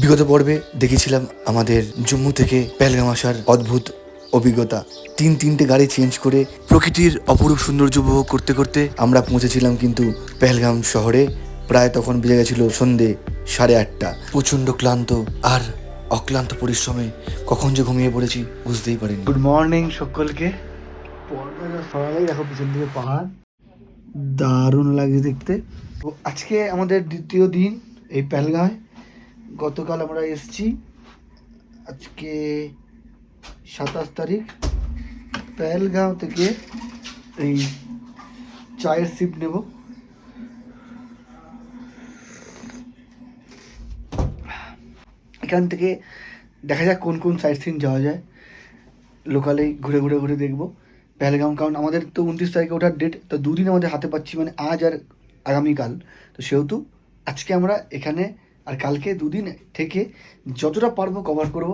বিগত পর্বে দেখেছিলাম আমাদের জম্মু থেকে পেলগাম আসার অদ্ভুত অভিজ্ঞতা। তিন তিনটে গাড়ি চেঞ্জ করে প্রকৃতির অপরূপ সৌন্দর্য উপভোগ করতে করতে আমরা পৌঁছেছিলাম কিন্তু পেহলগাম শহরে। প্রায় তখন বেজে গেছিল সন্ধে সাড়ে আটটা। প্রচণ্ড ক্লান্ত আর অক্লান্ত পরিশ্রমে কখন যে ঘুমিয়ে পড়েছি বুঝতেই পারিনি। গুড মর্নিং সকলকে। সকালেই দেখো পিছন দিকে পাহাড়। দারুণ লাগছে দেখতে। তো আজকে আমাদের দ্বিতীয় দিন এই পেলগাঁয় গতকাল আমরা এসেছি। আজকে সাতাশ তারিখ। পেলগাঁও থেকে এই চায়ের সিপ নেব। এখান থেকে দেখা যাক কোন কোন সাইট সিন যাওয়া যায়। লোকালেই ঘুরে ঘুরে ঘুরে দেখব। পেহেলগাম কারণ আমাদের তো উনত্রিশ তারিখে ওঠার ডেট তো দুদিন আমাদের হাতে পাচ্ছি মানে আজ আর আগামীকাল। তো সেহেতু আজকে আমরা এখানে আর কালকে দুদিন থেকে যতটা পারব কভার করব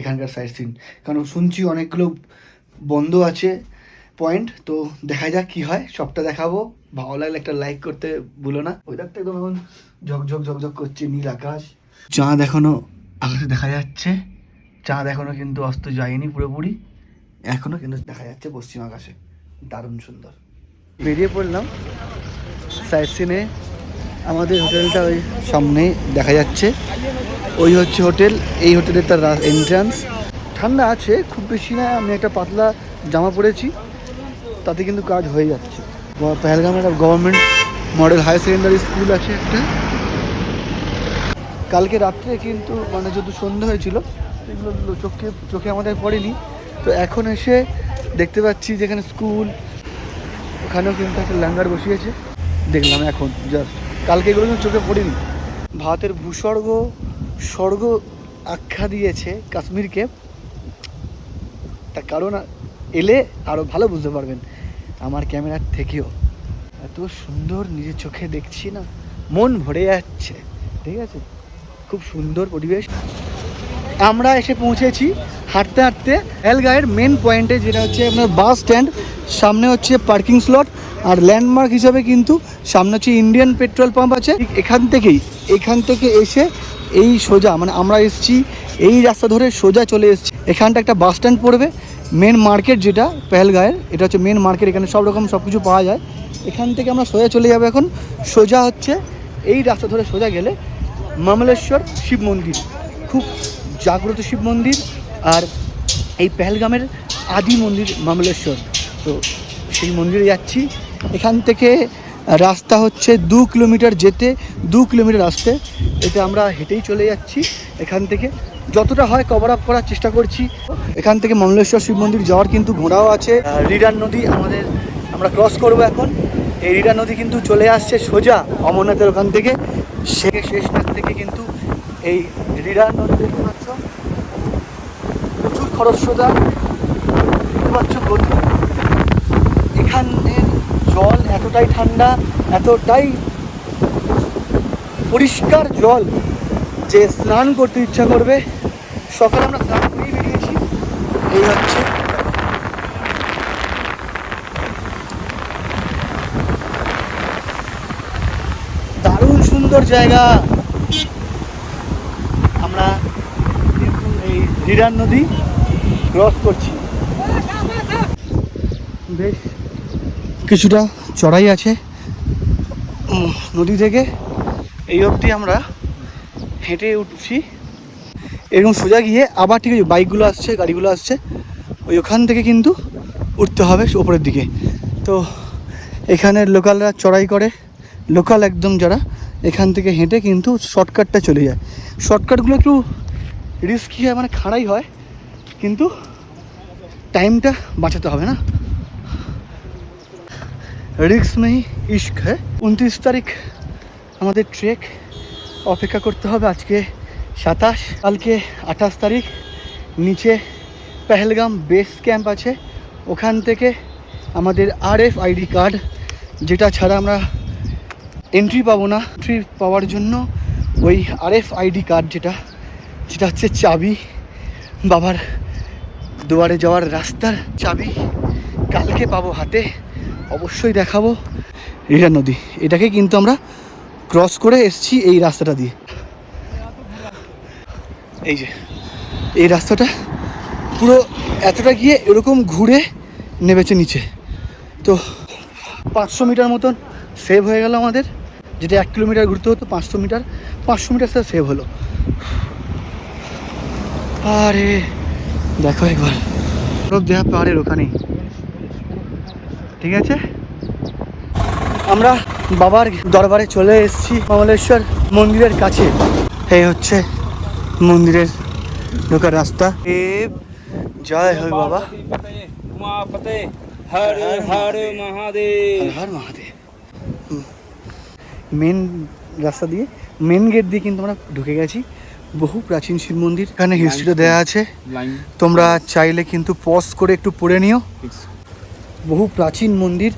এখানকার সাইট সিন কারণ শুনছি অনেকগুলো বন্ধ আছে পয়েন্ট তো দেখা যাক কি হয়, সবটা দেখাবো। ভালো লাগলে একটা লাইক করতে ভুলো না। ওয়েদারটা একদম এখন ঝকঝক ঝকঝক করছে, নীল আকাশ। চাঁদ এখনও আকাশে দেখা যাচ্ছে। চাঁদ এখনও কিন্তু অস্ত যায়নি পুরোপুরি। এখনও কিন্তু দেখা যাচ্ছে পশ্চিম আকাশে। দারুণ সুন্দর। বেরিয়ে পড়লাম সাইড সিনে আমাদের হোটেলটা ওই সামনেই দেখা যাচ্ছে। ওই হচ্ছে হোটেল, এই হোটেলের তার এন্ট্রান্স ঠান্ডা আছে, খুব বেশি না, আমি একটা পাতলা জামা পরেছি, তাতে কিন্তু কাজ হয়ে যাচ্ছে। পেহেলগামের একটা government model higher secondary school আছে একটা। কালকে রাত্রে কিন্তু মানে যেহেতু সন্ধ্যা হয়েছিল, এগুলো চোখে চোখে আমাদের পড়েনি। তো এখন এসে দেখতে পাচ্ছি যেখানে স্কুল ওখানেও কিন্তু একটা ল্যাঙ্গার বসিয়েছে। দেখলাম এখন জাস্ট কালকে এগুলো কিন্তু চোখে পড়েনি। ভারতের ভূস্বর্গ, স্বর্গ আখ্যা দিয়েছে কাশ্মীরকে। তার কারণ এলে আরও ভালো বুঝতে পারবেন আমার ক্যামেরার থেকেও। এত সুন্দর নিজের চোখে দেখছি না, মন ভরে যাচ্ছে, ঠিক আছে? খুব সুন্দর পরিবেশ। আমরা এসে পৌঁছেছি হাঁটতে হাঁটতে। এলগাঁয়ের মেন পয়েন্টে যেটা হচ্ছে আপনার বাস স্ট্যান্ড সামনে হচ্ছে পার্কিং স্লট আর ল্যান্ডমার্ক হিসাবে কিন্তু সামনে হচ্ছে ইন্ডিয়ান পেট্রোল পাম্প আছে। এখান থেকেই, এখান থেকে এসে এই সোজা মানে আমরা এসেছি, এই রাস্তা ধরে সোজা চলে এসেছি। এখানটা একটা বাস স্ট্যান্ড পড়বে মেন মার্কেট যেটা পেহেলগাঁয়ের, এটা হচ্ছে মেন মার্কেট এখানে সব রকম সব কিছু পাওয়া যায়। এখান থেকে আমরা সোজা চলে যাব এখন, সোজা হচ্ছে এই রাস্তা ধরে সোজা গেলে মামলেশ্বর শিব মন্দির। খুব জাগ্রত শিব মন্দির আর এই পেহেলগামের আদি মন্দির মামলেশ্বর। তো সেই মন্দিরে যাচ্ছি। এখান থেকে রাস্তা হচ্ছে দু কিলোমিটার যেতে, দু কিলোমিটার আসতে। এতে আমরা হেঁটেই চলে যাচ্ছি এখান থেকে। যতটা হয় কভার আপ করার চেষ্টা করছি। এখান থেকে মমলেশ্বর শিব মন্দির যাওয়ার কিন্তু ঘোড়াও আছে। রিডার নদী আমাদের, আমরা ক্রস করব এখন। এই রিডার নদী কিন্তু চলে আসছে সোজা অমরনাথের ওখান থেকে। সে শেষনাথ থেকে কিন্তু এই রিডার নদী দেখতে পাচ্ছ। প্রচুর খরস্রোতা। দেখতে পাচ্ছ গতি এখানের জল, এতটাই ঠান্ডা, এতটাই পরিষ্কার জল যে স্নান করতে ইচ্ছা করবে। সকালে আমরা স্নান করেই বেরিয়েছি। এই হচ্ছে দারুণ সুন্দর জায়গা। আমরা এই হিরান নদী ক্রস করছি। বেশ। কিছুটা চড়াই আছে নদী থেকে। এই অবধি আমরা হেঁটে উঠছি। এরকম সোজা গিয়ে আবার ঠিক আছে, বাইকগুলো আসছে, গাড়িগুলো আসছে। ওই ওখান থেকে কিন্তু উঠতে হবে ওপরের দিকে। তো এখানের লোকালরা চড়াই করে। লোকাল একদম যারা এখান থেকে হেঁটে কিন্তু শর্টকাটটা চলে যায়। শর্টকাটগুলো একটু রিস্কি হয় মানে খাড়াই হয়। কিন্তু টাইমটা বাঁচাতে হবে না। রিক্স নেই ইস্ক হ্যাঁ। উনত্রিশ তারিখ আমাদের ট্রেক অপেক্ষা করতে হবে আজকে সাতাশ, কালকে আঠাশ তারিখ, নিচে পেহেলগাম বেস ক্যাম্প আছে। ওখান থেকে আমাদের আর এফ আইডি কার্ড, যেটা ছাড়া আমরা এন্ট্রি পাবো না। এন্ট্রি পাওয়ার জন্য ওই আর এফ আইডি কার্ড যেটা যেটা হচ্ছে চাবি। বাবার দুয়ারে যাওয়ার রাস্তার চাবি কালকে পাবো হাতে। অবশ্যই দেখাবো। রিরা নদী, এটাকে কিন্তু আমরা ক্রস করে এসছি এই রাস্তাটা দিয়ে। এই যে, এই রাস্তাটা পুরো এতটা গিয়ে এরকম ঘুরে নেমেছে নিচে। তো পাঁচশো মিটার মতন সেভ হয়ে গেল আমাদের। যেটা এক কিলোমিটার ঘুরতে হতো পাঁচশো মিটার পাঁচশো মিটার স্যার সেভ হলো। আরে, দেখো একবার। সব দেহা পাহাড়ের ওখানেই। ঠিক আছে? আমরা বাবার দরবারে চলে এসেছি কমলেশ্বর মন্দিরের কাছে। এই হচ্ছে মন্দিরের ঢোকার রাস্তা। জয় হই বাবা। মহাদেব। মেন রাস্তা দিয়ে মেন গেট দিয়ে কিন্তু আমরা ঢুকে গেছি। বহু প্রাচীন শিব মন্দির। এখানে হিস্ট্রিটা দেওয়া আছে। তোমরা চাইলে কিন্তু পজ করে একটু পড়ে নিও। বহু প্রাচীন মন্দির।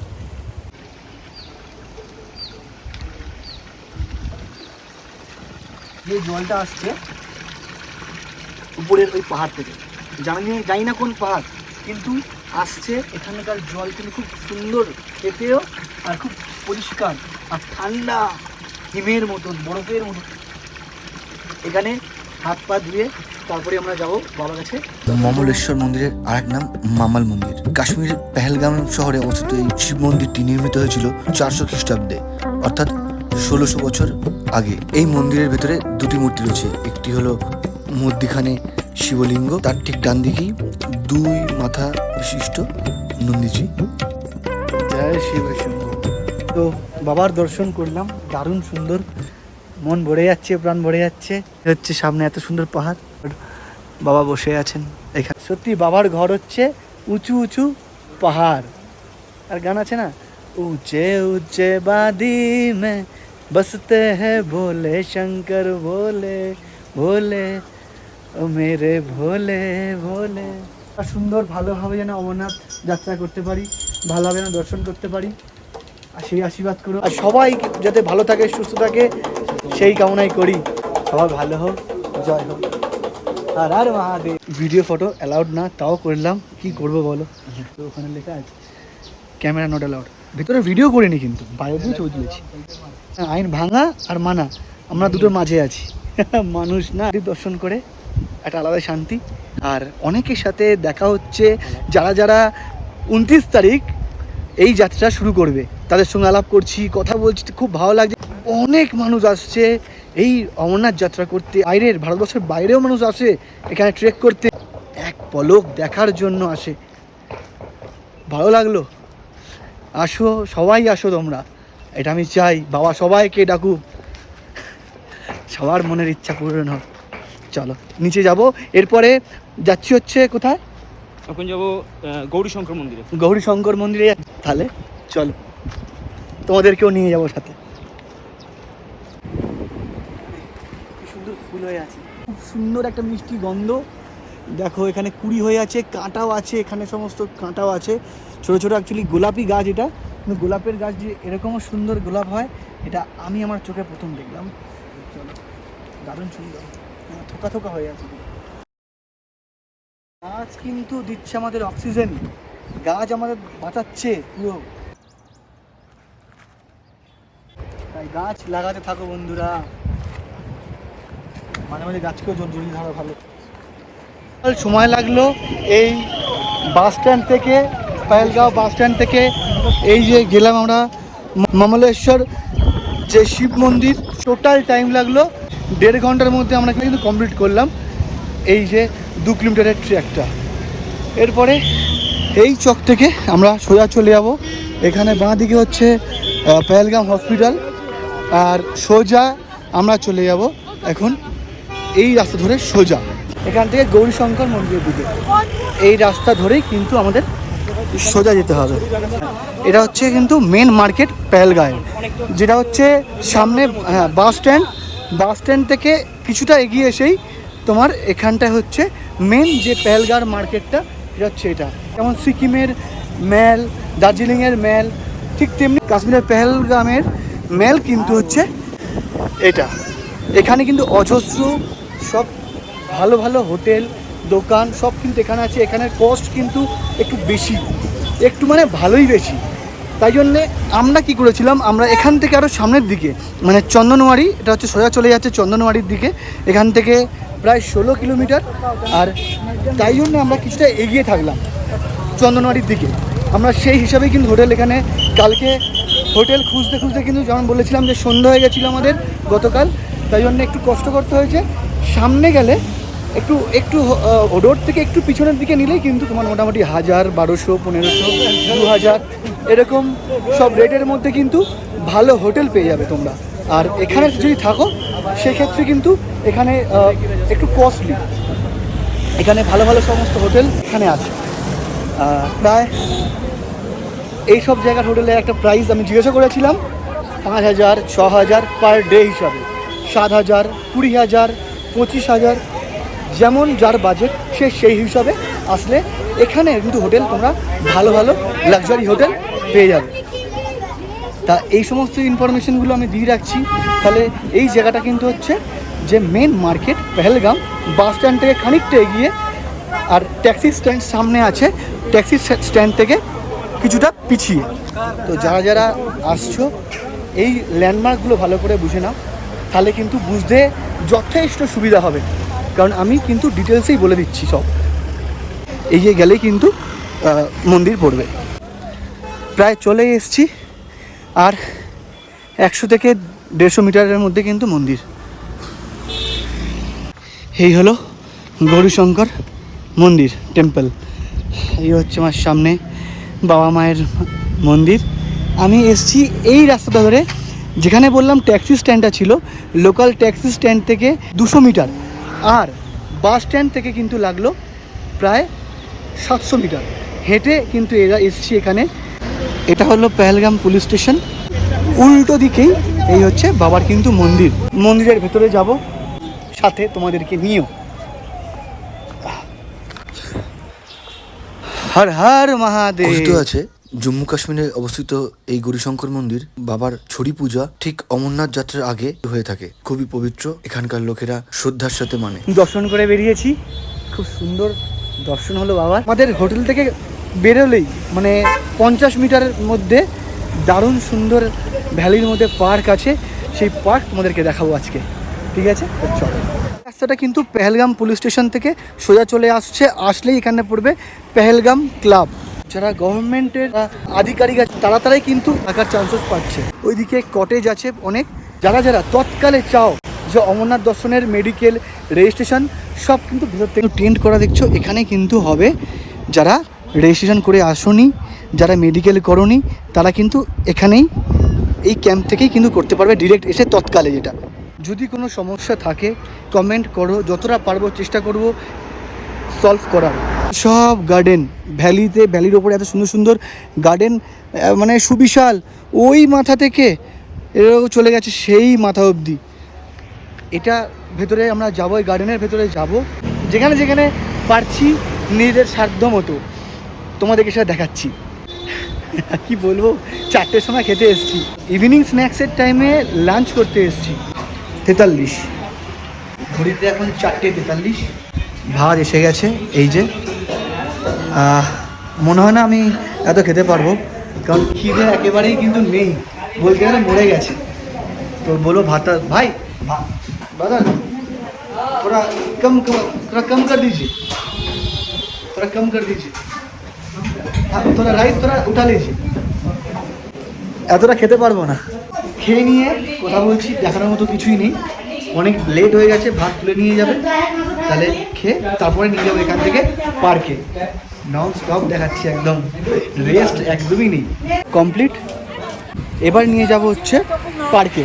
যে জলটা আসছে উপরের ওই পাহাড় থেকে। জানি জানি না কোন পাহাড়, কিন্তু আসছে এখানকার জল কিন্তু খুব সুন্দর খেতেও আর খুব পরিষ্কার আর ঠান্ডা, হিমের মতন বরফের মতন এখানে হাত পা ধুয়ে তারপরে আমরা যাব বাবার কাছে। মমলেশ্বর মন্দিরের আরেক নাম মামাল মন্দির। কাশ্মীরের পেহেলগাম শহরে অবস্থিত এই শিব মন্দিরটি নির্মিত হয়েছিল চারশো খ্রিস্টাব্দে অর্থাৎ ষোলোশো বছর আগে। এই মন্দিরের ভেতরে দুটি মূর্তি রয়েছে। একটি হলো মধ্যিখানে শিবলিঙ্গ তার ঠিক ডান দিকেই দুই মাথা বিশিষ্ট নন্দীজি। জয় শিব তো বাবার দর্শন করলাম দারুণ সুন্দর। মন ভরে যাচ্ছে, প্রাণ ভরে যাচ্ছে। হচ্ছে সামনে এত সুন্দর পাহাড়। বাবা বসে আছেন এখানে। সত্যি বাবার ঘর হচ্ছে উঁচু উঁচু পাহাড়। আর গান আছে না? উঁচে উঁচে বাদি মে, বসতে হ্যাঁ ভোলে, শঙ্কর ভোলে ভোলে, ও মেরে ভোলে ভোলে। আর সুন্দর ভালোভাবে যেন অমরনাথ যাত্রা করতে পারি, ভালোভাবে যেন দর্শন করতে পারি। আর সেই আশীর্বাদ করো। আর সবাই যাতে ভালো থাকে, সুস্থ থাকে সেই কামনাই করি। সবাই ভালো হোক, জয় হোক। আর আর মহাদেব। ভিডিও ফটো অ্যালাউড না, তাও করলাম। কি করব বলো? তো ওখানে লেখা আছে ক্যামেরা নট অ্যালাউড ভিতরে ভিডিও করিনি কিন্তু বাইরে দিয়ে ছবি তুলেছি। আইন ভাঙা আর মানা, আমরা দুটোর মাঝে আছি। মানুষ না দর্শন করে, একটা আলাদা শান্তি। আর অনেকের সাথে দেখা হচ্ছে, যারা যারা উনত্রিশ তারিখ এই যাত্রা শুরু করবে, তাদের সঙ্গে আলাপ করছি, কথা বলছি, খুব ভালো লাগছে। অনেক মানুষ আসছে এই অমরনাথ যাত্রা করতে। বাইরের ভারতবর্ষের বাইরেও মানুষ আসে এখানে ট্রেক করতে। এক পলক দেখার জন্য আসে। ভালো লাগল? আসো সবাই আসো তোমরা। এটা আমি চাই বাবা সবাইকে ডাকুক। সবার মনের ইচ্ছা পূরণ হোক। চলো নিচে যাব। এরপরে যাচ্ছি হচ্ছে কোথায়? এখন যাব গৌরী শঙ্কর মন্দিরে। গৌরী শঙ্কর মন্দিরে। তাহলে চলো তোমাদেরকেও নিয়ে যাব সাথে কি সুন্দর ফুল হয়ে আছে। খুব সুন্দর একটা মিষ্টি গন্ধ। দেখো এখানে কুড়ি হয়ে আছে কাঁটাও আছে এখানে সমস্ত কাঁটাও আছে। ছোটো ছোটো অ্যাকচুয়ালি গোলাপি গাছ এটা কিন্তু গোলাপের গাছ যে এরকমও সুন্দর গোলাপ হয় এটা আমি আমার চোখে প্রথম দেখলাম। দারুণ সুন্দর। হ্যাঁ, থোকা থোকা হয়ে আছে। গাছ কিন্তু দিচ্ছে আমাদের অক্সিজেন। গাছ আমাদের বাঁচাচ্ছে পুরো। তাই গাছ লাগাতে থাকো বন্ধুরা। মাঝে মাঝে গাছকেও জড়িয়ে ধরা ভালো। সময় লাগল এই বাস স্ট্যান্ড থেকে পায়েলগাঁও বাস স্ট্যান্ড থেকে। এই যে গেলাম আমরা মমলেশ্বর যে শিব মন্দির টোটাল টাইম লাগল। দেড় ঘণ্টার মধ্যে আমরা কিন্তু কমপ্লিট করলাম এই যে দু কিলোমিটারের ট্র্যাকটা এরপরে এই চক থেকে আমরা সোজা চলে যাব। এখানে বাঁ দিকে হচ্ছে আহ, পেহেলগাম হসপিটাল আর সোজা আমরা চলে যাব এখন। এই রাস্তা ধরে সোজা। এখান থেকে গৌরীশঙ্কর মন্দিরের দিকে। এই রাস্তা ধরেই কিন্তু আমাদের সোজা যেতে হবে। এটা হচ্ছে কিন্তু মেন মার্কেট পেহেলগাঁয়ে যেটা হচ্ছে সামনে হ্যাঁ বাস স্ট্যান্ড বাস স্ট্যান্ড থেকে কিছুটা এগিয়ে এসেই তোমার এখানটায় হচ্ছে মেন যে পেহেলগাঁর মার্কেটটা এটা হচ্ছে এটা। যেমন সিকিমের ম্যাল দার্জিলিংয়ের ম্যাল ঠিক তেমনি কাশ্মীরের পেহেলগামের ম্যাল কিন্তু হচ্ছে এটা। এখানে কিন্তু অজস্র সব ভালো ভালো হোটেল, দোকান, সব কিন্তু এখানে আছে। এখানের কস্ট কিন্তু একটু বেশি, একটু মানে ভালোই বেশি। তাই জন্যে আমরা কি করেছিলাম, আমরা এখান থেকে আরও সামনের দিকে মানে চন্দনওয়ারি এটা হচ্ছে সোজা চলে যাচ্ছে চন্দনওয়ারির দিকে, এখান থেকে প্রায় ষোলো কিলোমিটার। আর তাই জন্য আমরা কিছুটা এগিয়ে থাকলাম চন্দনবাড়ির দিকে। আমরা সেই হিসাবে কিন্তু হোটেল এখানে, কালকে হোটেল খুঁজতে খুঁজতে কিন্তু যেমন বলেছিলাম যে সন্ধ্যা হয়ে গেছিল আমাদের গতকাল তাই জন্য একটু কষ্ট করতে হয়েছে। সামনে গেলে একটু একটু রোড থেকে একটু পিছনের দিকে নিলেই কিন্তু তোমার মোটামুটি হাজার, বারোশো, পনেরোশো, দু হাজার এরকম সব রেটের মধ্যে কিন্তু ভালো হোটেল পেয়ে যাবে তোমরা। আর এখানে যদি থাকো, সেক্ষেত্রে কিন্তু এখানে একটু কস্টলি এখানে ভালো ভালো সমস্ত হোটেল এখানে আছে। প্রায় এই সব জায়গার হোটেলে একটা প্রাইস আমি জিজ্ঞাসা করেছিলাম, পাঁচ হাজার, ছ হাজার পার ডে হিসাবে। সাত হাজার, কুড়ি হাজার, পঁচিশ হাজার, যেমন যার বাজেট সে সেই হিসাবে আসলে এখানে কিন্তু হোটেল তোমরা ভালো ভালো লাক্সারি হোটেল পেয়ে যাবে। তা এই সমস্ত ইনফরমেশনগুলো আমি দিয়ে রাখছি। তাহলে এই জায়গাটা কিন্তু হচ্ছে যে main market Pahalgam bus stand থেকে খানিকটা এগিয়ে আর ট্যাক্সি স্ট্যান্ড সামনে আছে। ট্যাক্সি স্ট্যান্ড থেকে কিছুটা পিছিয়ে। তো যারা যারা আসছো, এই ল্যান্ডমার্কগুলো ভালো করে বুঝে নাও। তাহলে কিন্তু বুঝতে যথেষ্ট সুবিধা হবে। কারণ আমি কিন্তু ডিটেলসেই বলে দিচ্ছি সব। এগিয়ে যে গেলেই কিন্তু মন্দির পড়বে। প্রায় চলে এসছি। আর একশো থেকে দেড়শো মিটারের মধ্যে কিন্তু মন্দির। এই হলো গৌরীশঙ্কর মন্দির, টেম্পল। এই হচ্ছে আমার সামনে বাবা মায়ের মন্দির। আমি এসছি এই রাস্তাটা ধরে যেখানে বললাম ট্যাক্সি স্ট্যান্ডটা ছিল, লোকাল ট্যাক্সি স্ট্যান্ড থেকে দুশো মিটার, আর বাস স্ট্যান্ড থেকে কিন্তু লাগল প্রায় সাতশো মিটার। হেঁটে কিন্তু এরা এসছি এখানে। এটা হলো পেহেলগাম পুলিশ স্টেশন। উল্টো দিকেই এই হচ্ছে বাবার কিন্তু মন্দির। মন্দিরের ভেতরে যাব, সাথে তোমাদেরকে নিয়েও। হর হর মহাদেব। আছে। জম্মু কাশ্মীরে অবস্থিত এই গৌরীশঙ্কর মন্দির বাবার ছড়ি পূজা ঠিক অমরনাথ যাত্রার আগে হয়ে থাকে। খুবই পবিত্র, এখানকার লোকেরা শ্রদ্ধার সাথে মানে। দর্শন করে বেরিয়েছি। খুব সুন্দর দর্শন হলো বাবা আমাদের হোটেল থেকে বেরোলেই মানে পঞ্চাশ মিটারের মধ্যে দারুণ সুন্দর ভ্যালির মধ্যে পার্ক আছে। সেই পার্ক তোমাদেরকে দেখাবো আজকে। ঠিক আছে? চলো। রাস্তাটা কিন্তু পেহেলগাম পুলিশ স্টেশন থেকে সোজা চলে আসছে। আসলেই এখানে পড়বে পেহেলগাম ক্লাব। যারা গভর্নমেন্টের আধিকারিক আছে তারা তারাই কিন্তু থাকার চান্সেস পাচ্ছে। ওইদিকে কটেজ আছে অনেক। যারা যারা তৎকালে চাও যে অমরনাথ দর্শনের মেডিকেল রেজিস্ট্রেশন সব কিন্তু ভেতর থেকে টেন্ট করা দেখছ। এখানে কিন্তু হবে যারা রেজিস্ট্রেশন করে আসনি, যারা মেডিকেল করনি, তারা কিন্তু এখানেই এই ক্যাম্প থেকেই কিন্তু করতে পারবে ডিরেক্ট এসে তৎকালে যেটা। যদি কোনো সমস্যা থাকে কমেন্ট করো। যতটা পারব চেষ্টা করব। সলভ করার সব গার্ডেন ভ্যালিতে ভ্যালির ওপরে এত সুন্দর সুন্দর গার্ডেন মানে সুবিশাল। ওই মাথা থেকে এরকম চলে গেছে সেই মাথা অবধি। এটা ভেতরে আমরা যাব, এই গার্ডেনের ভেতরে যাব। যেখানে যেখানে পারছি নিজেদের সাধ্য মতো। তোমাদেরকে সেটা দেখাচ্ছি। কি বলব? চারটের সময় খেতে এসেছি। ইভিনিং স্ন্যাক্সের টাইমে লাঞ্চ করতে এসেছি। তেতাল্লিশ। ঘড়িতে এখন চারটে তেতাল্লিশ। ভাত এসে গেছে এই যে আহ, মনে হয় না আমি এত খেতে পারবো কারণ খিদে একেবারেই কিন্তু নেই বলতে গেলে মরে গেছে তো বলো ভাতা भाई बदल थोड़ा कम कम थोड़ा कम कर दीजिए थोड़ा कम कर दीजिए हाँ थोड़ा राइस थोड़ा उठा लीजिए এতটা খেতে পারবো না খেয়ে নিয়ে কথা বলছি দেখানোর মতো কিছুই নেই অনেক লেট হয়ে গেছে ভাত তুলে নিয়ে যাবে তাহলে খেয়ে তারপরে নিয়ে যাব এখান থেকে পার্কে। নন স্টপ দেখাচ্ছি একদম। রেস্ট একদমই নেই। কমপ্লিট এবার নিয়ে যাব হচ্ছে পার্কে।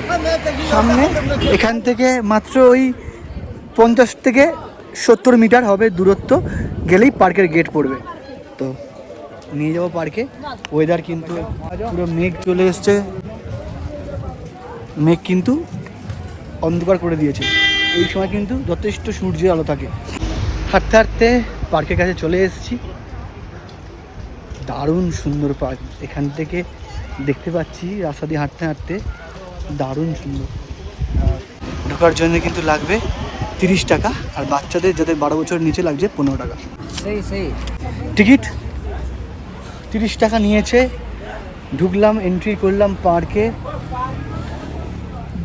সামনে এখান থেকে মাত্র ওই পঞ্চাশ থেকে সত্তর মিটার হবে দূরত্ব। গেলেই পার্কের গেট পড়বে। তো নিয়ে যাব পার্কে। ওয়েদার কিন্তু পুরো মেঘ চলে এসছে। মেঘ কিন্তু অন্ধকার করে দিয়েছে। এই সময় কিন্তু যথেষ্ট সূর্যের আলো থাকে। হাঁটতে হাঁটতে পার্কের কাছে চলে এসেছি। দারুণ সুন্দর পার্ক। এখান থেকে দেখতে পাচ্ছি রাস্তা দিয়ে হাঁটতে হাঁটতে দারুণ সুন্দর। আর ঢোকার জন্য কিন্তু লাগবে তিরিশ টাকা আর বাচ্চাদের যাদের বারো বছর নিচে লাগছে পনেরো টাকা। সেই সেই। টিকিট তিরিশ টাকা নিয়েছে। ঢুকলাম এন্ট্রি করলাম পার্কে।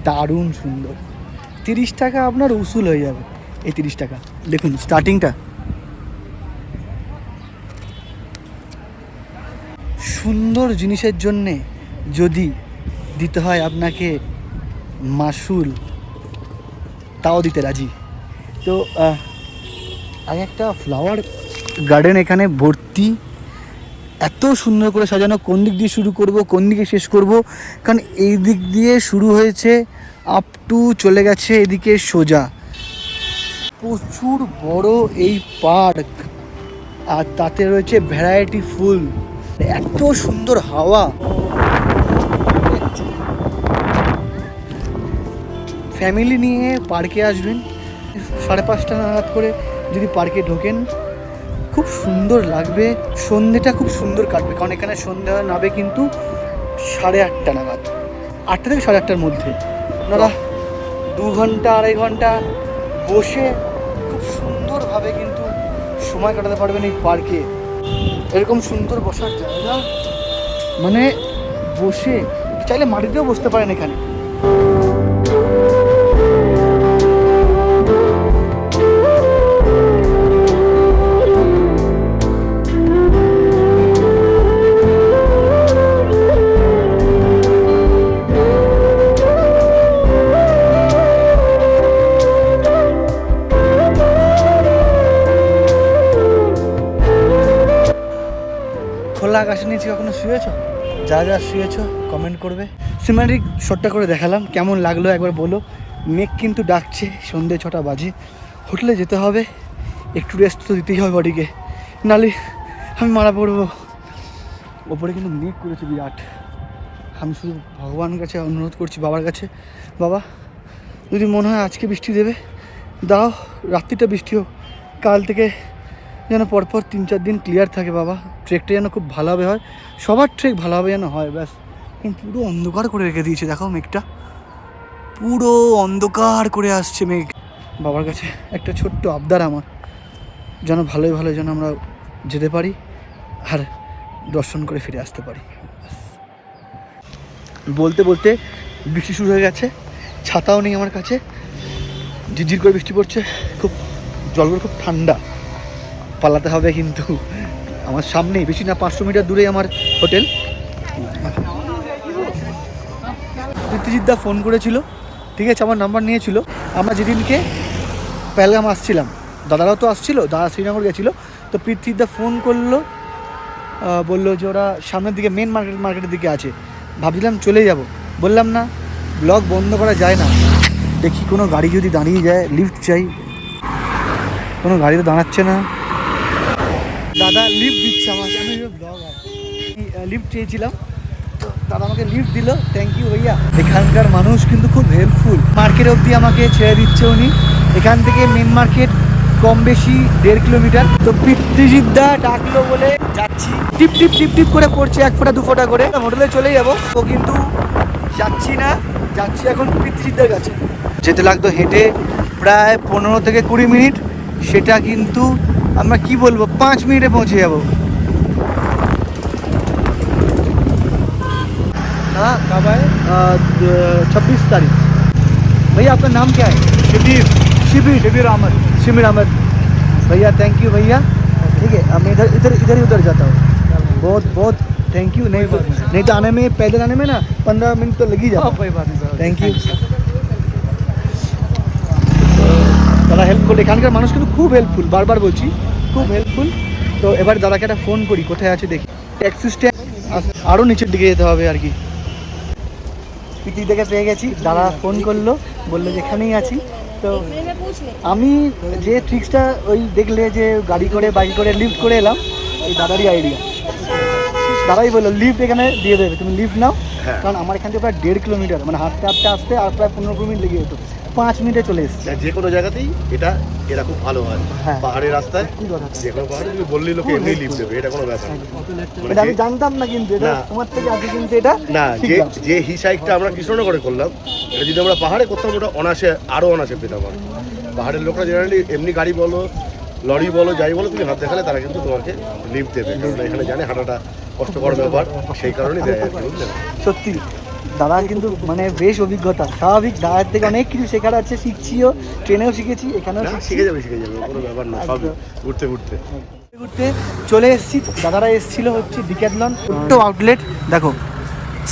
দারুণ সুন্দর। তিরিশ টাকা আপনার উসুল হয়ে যাবে, এই তিরিশ টাকা। দেখুন স্টার্টিংটা সুন্দর জিনিসের জন্যে যদি দিতে হয় আপনাকে মাসুল, তাও দিতে রাজি। তো আগে একটা ফ্লাওয়ার গার্ডেন এখানে ভর্তি এত সুন্দর করে সাজানো, কোন দিক দিয়ে শুরু করব, কোন দিকে শেষ করব? কারণ এই দিক দিয়ে শুরু হয়েছে আপ টু চলে গেছে এদিকে সোজা। প্রচুর বড় এই পার্ক, আর তাতে রয়েছে ভ্যারাইটি ফুল। এত সুন্দর হাওয়া। ফ্যামিলি নিয়ে পার্কে আসবেন। সাড়ে পাঁচটা নাগাদ করে যদি পার্কে ঢোকেন খুব সুন্দর লাগবে। সন্ধেটা খুব সুন্দর কাটবে, কারণ এখানে সন্ধ্যা নাবে কিন্তু সাড়ে আটটা নাগাদ। আটটা থেকে সাড়ে আটটার মধ্যে। আপনারা দু ঘণ্টা, আড়াই ঘণ্টা বসে খুব সুন্দরভাবে কিন্তু সময় কাটাতে পারবেন এই পার্কে। এরকম সুন্দর বসার জায়গা মানে বসে, চাইলে মাটিতেও বসতে পারেন এখানে। নিচে কখনো শুয়েছ? যা যা শুয়েছ কমেন্ট করবে। সিনেমাটিক শটটা করে দেখালাম, কেমন লাগল একবার বলো। মেঘ কিন্তু ডাকছে, সন্ধে ছটা বাজে। হোটেলে যেতে হবে, একটু রেস্ট তো দিতেই হবে বডিকে নালে আমি মারা পড়ব। ওপরে কিন্তু মেঘ করেছে বিরাট। আমি শুধু ভগবানের কাছে অনুরোধ করছি, বাবার কাছে। বাবা, যদি মনে হয় আজকে বৃষ্টি দেবে, দাও, রাত্রিটা বৃষ্টি হোক। কাল থেকে যেন পরপর তিন চার দিন ক্লিয়ার থাকে বাবা। ট্রেকটা যেন খুব ভালোভাবে হয়। সবার ট্রেক ভালোভাবে যেন হয়, ব্যাস। পুরো অন্ধকার করে রেখে দিয়েছে, দেখো মেঘটা। পুরো অন্ধকার করে আসছে মেঘ। বাবার কাছে একটা ছোট্ট আবদার আমার, যেন ভালোই ভালো যেন আমরা যেতে পারি আর দর্শন করে ফিরে আসতে পারি। বলতে বলতে বৃষ্টি শুরু হয়ে গেছে, ছাতাও নেই আমার কাছে। ঝিরঝির করে বৃষ্টি পড়ছে, খুব জলগুলো খুব ঠান্ডা। পালাতে হবে কিন্তু। আমার সামনেই, বেশি না, পাঁচশো মিটার দূরে আমার হোটেল। প্রীতিজিৎদা ফোন করেছিল, ঠিক আছে, আমার নাম্বার নিয়েছিল। আমরা যেদিনকে পেলগাম আসছিলাম, দাদারাও তো আসছিল, দাদা শ্রীনগর গেছিল, তো প্রীতিজিৎদা ফোন করল বলল যে ওরা সামনের দিকে মেন মার্কেট মার্কেটের দিকে আছে। ভাবছিলাম চলে যাব। বললাম না ব্লগ বন্ধ করা যায় না। দেখি কোনো গাড়ি যদি দাঁড়িয়ে যায় লিফট চাই। কোনো গাড়ি তো দাঁড়াচ্ছে না। দাদা লিফট দিচ্ছে আমাকে। আমি লিফট চেয়েছিলাম। তো দাদা আমাকে লিফট দিল। থ্যাংক ইউ ভাইয়া। এখানকার মানুষ কিন্তু খুব হেল্পফুল মার্কেট অবধি আমাকে ছেড়ে দিচ্ছে উনি। এখান থেকে মেন মার্কেট কম বেশি দেড় কিলোমিটার। তো পিতৃজিদ্দা ডাকলো বলে যাচ্ছি। টিপ টিপ টিপ টিপ করে পড়ছে এক ফোঁটা, দু ফোঁটা করে। হোটেলে চলে যাব। তো কিন্তু যাচ্ছি না। যাচ্ছি এখন পিতৃজিদ্দার কাছে। যেতে লাগতো হেঁটে প্রায় পনেরো থেকে কুড়ি মিনিট। সেটা কিন্তু আমরা কি বলবো पाँच मिनट पहुंचे अब हाँ कब आए छब्बीस तारीख भैया आपका नाम क्या है शिबिर शिबिर शिबिर अहमद शिबिर अहमद भैया थैंक यू भैया ठीक है अब मैं इधर इधर इधर ही उधर जाता हूँ बहुत बहुत थैंक यू नहीं तो नहीं तो आने में पैदल आने में ना पंद्रह मिनट तो लग ही जाता कोई बात नहीं थैंक यू তারা হেল্প করল এখানকার মানুষ কিন্তু খুব হেল্পফুল বারবার বলছি খুব হেল্পফুল তো এবার দাদাকে একটা ফোন করি কোথায় আছে দেখি। ট্যাক্সি স্ট্যান্ড আরও নিচের দিকে যেতে হবে আর কি। পিটি থেকে পেয়ে গেছি দাদা ফোন করল বলল যে এখানেই আছি। তো আমি যে ট্রিক্সটা ওই দেখলে যে গাড়ি করে বাইক করে লিফট করে এলাম এই দাদারই আইডিয়া দাদাই বলল লিফট এখানে দিয়ে দেবে তুমি লিফট নাও। কারণ আমার এখান থেকে প্রায় দেড় কিলোমিটার মানে হাঁটতে হাঁটতে আসতে আর প্রায় পনেরো কুড়ি মিনিট লেগে যেত। পাঁচ মিনিটে চলে এসছে। যে কোনো জায়গাতেই এটা এরা খুব ভালো হয়। হ্যাঁ। পাহাড়ের রাস্তায় যে কোনো পাহাড়ে তুমি বললেই লোকে এমনি লিফট দেবে এটা কোনো ব্যাপার মানে এটা আমি জানতাম না কিন্তু এটা তোমার থেকে আগে কিন্তু এটা না যে যে হিসাইকটা আমরা কৃষ্ণনগরে করলাম এটা যদি আমরা পাহাড়ে করতাম ওটা অনাসে আরও অনাসে পেতাম আর পাহাড়ের লোকরা জেনারেলি এমনি গাড়ি বলো লরি বলো যাই বলো তুমি হাত দেখালে তারা কিন্তু তোমাকে লিফট দেবে। কারণ এখানে জানে হাঁটাটা কষ্টকর ব্যাপার সেই কারণেই দেয় সত্যি। দাদা কিন্তু মানে বেশ অভিজ্ঞতা। স্বাভাবিক দাদার থেকে অনেক কিছু শেখার আছে শিখছিও ট্রেনেও শিখেছি এখানেও শিখে যাবে শিখে যাবে কোনো ব্যাপার না সব ঘুরতে ঘুরতে। ঘুরতে চলে এসেছি দাদারা এসেছিল হচ্ছে ডিক্যাথলন ছোট্ট আউটলেট দেখো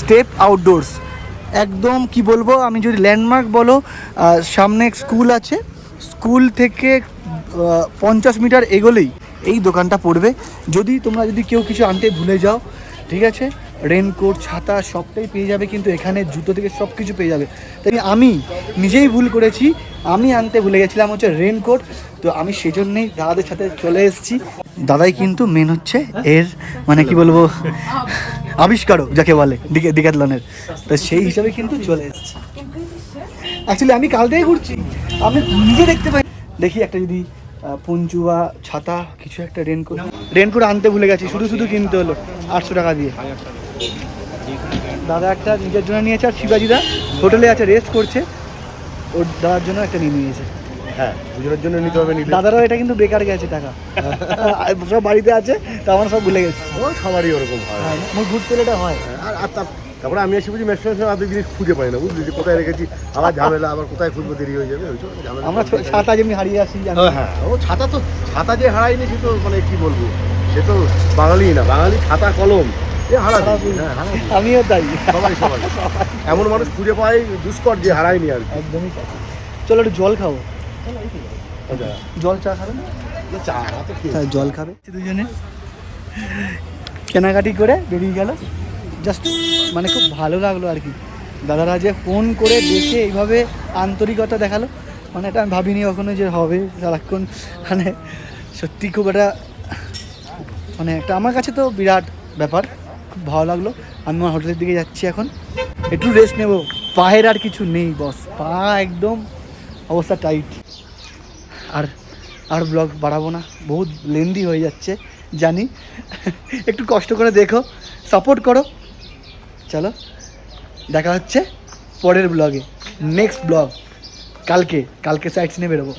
স্টেপ আউটডোরস একদম কি বলব আমি যদি ল্যান্ডমার্ক বলো সামনে স্কুল আছে স্কুল থেকে পঞ্চাশ মিটার এগোলেই এই দোকানটা পড়বে। যদি তোমরা যদি কেউ কিছু আনতে ভুলে যাও ঠিক আছে? রেনকোট ছাতা সবটাই পেয়ে যাবে কিন্তু এখানে জুতো থেকে সব কিছু পেয়ে যাবে। তাই আমি নিজেই ভুল করেছি আমি আনতে ভুলে গেছিলাম হচ্ছে রেনকোট তো আমি সেজন্যই দাদাদের সাথে চলে এসেছি। দাদাই কিন্তু মেন হচ্ছে এর মানে কি বলব আবিষ্কারক যাকে বলে ডিকে ডিক্যাথলনের তো সেই হিসাবে কিন্তু চলে এসেছি। অ্যাকচুয়ালি আমি কাল থেকে ঘুরছি। আমি নিজে দেখতে পাই দেখি একটা যদি আহ, পঞ্চু বা ছাতা কিছু একটা রেনকোট। রেনকোট আনতে ভুলে গেছি শুধু শুধু কিনতে হলো আটশো টাকা দিয়ে। দাদা একটা নিজের জন্য নিয়েছে আর শিবাজিদা হোটেলে আছে রেস্ট করছে। ওর দাদার জন্য একটা নিয়ে নিয়েছে। হ্যাঁ দুজনের জন্য নিতে হবে দাদারও এটা কিন্তু বেকার গেছে টাকা। সব বাড়িতে আছে তো আমার সব ভুলে গেছে। ও সবারই ওরকম হয়। মোট ঘুরতে এটা হয়। আর আর তার- তারপরে আমি এসে বুঝি ম্যাক্সিমাম আধ জিনিস খুঁজে পাই না বুঝলি? যে কোথায় রেখেছি আবার ঝামেলা আবার কোথায় খুঁজবো দেরি হয়ে যাবে আমরা ছাতা যেমনি হারিয়ে আসি হ্যাঁ ও ছাতা তো ছাতা যে হারাইনি সে তো মানে কি বলব? সে তো বাঙালি না বাঙালি ছাতা কলম। হ্যাঁ আমিও তাই। সবাই সবাই। এমন মানুষ খুঁজে পাই দুষ্কর যে হারায়নি আর একদমই চলো একটু জল খাব। আচ্ছা, জল চা কি হ্যাঁ জল খাবে। দুজনে। কেনাকাটি করে বেরিয়ে গেল। জাস্ট মানে খুব ভালো লাগল আর কি। দাদারা যে ফোন করে দেখে এইভাবে আন্তরিকতা দেখাল। মানে এটা আমি ভাবিনি কখনো যে হবে। সারাক্ষণ মানে সত্যি খুব একটা মানে একটা আমার কাছে তো বিরাট ব্যাপার। খুব ভালো লাগল। আমি আমার হোটেলের দিকে যাচ্ছি এখন। একটু রেস্ট নেব। পায়ের আর কিছু নেই বস পা একদম অবস্থা টাইট আর আর ব্লগ বাড়াবো না। বহুত লেন্দি হয়ে যাচ্ছে, জানি। একটু কষ্ট করে দেখো। সাপোর্ট করো। চলো, দেখা হচ্ছে পরের ব্লগে নেক্সট ব্লগ কালকে কালকে সাইটস নিয়ে বেরোবো।